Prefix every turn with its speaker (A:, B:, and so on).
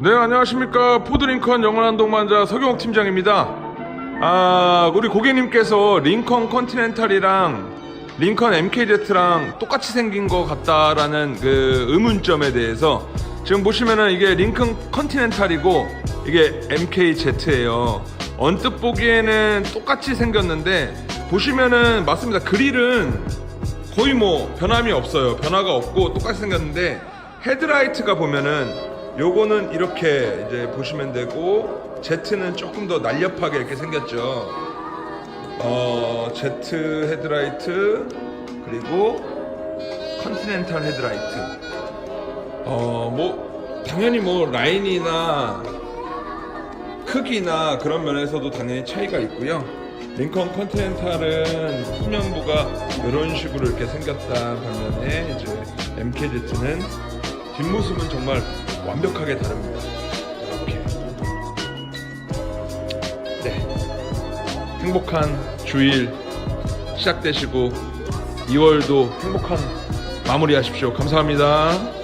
A: 네, 안녕하십니까. 포드링컨 영원한 동반자 서경욱 팀장입니다. 아, 우리 고객님께서 링컨 컨티넨탈이랑 링컨 MKZ랑 똑같이 생긴 것 같다라는 그 의문점에 대해서 지금 보시면은 이게 링컨 컨티넨탈이고 이게 MKZ예요. 언뜻 보기에는 똑같이 생겼는데 보시면은 맞습니다. 그릴은 거의 뭐 변함이 없어요. 변화가 없고 똑같이 생겼는데 헤드라이트가 보면은 요거는 이렇게 이제 보시면 되고 Z는 조금 더 날렵하게 이렇게 생겼죠. 어, Z 헤드라이트 그리고 컨티넨탈 헤드라이트. 어, 뭐 당연히 뭐 라인이나 크기나 그런 면에서도 당연히 차이가 있고요. 링컨 컨티넨탈은 후면부가 이런 식으로 이렇게 생겼다 반면에 이제 MKZ는 뒷모습은 정말 완벽하게 다릅니다. 이렇게. 네. 행복한 주일 시작되시고 2월도 행복한 마무리 하십시오. 감사합니다.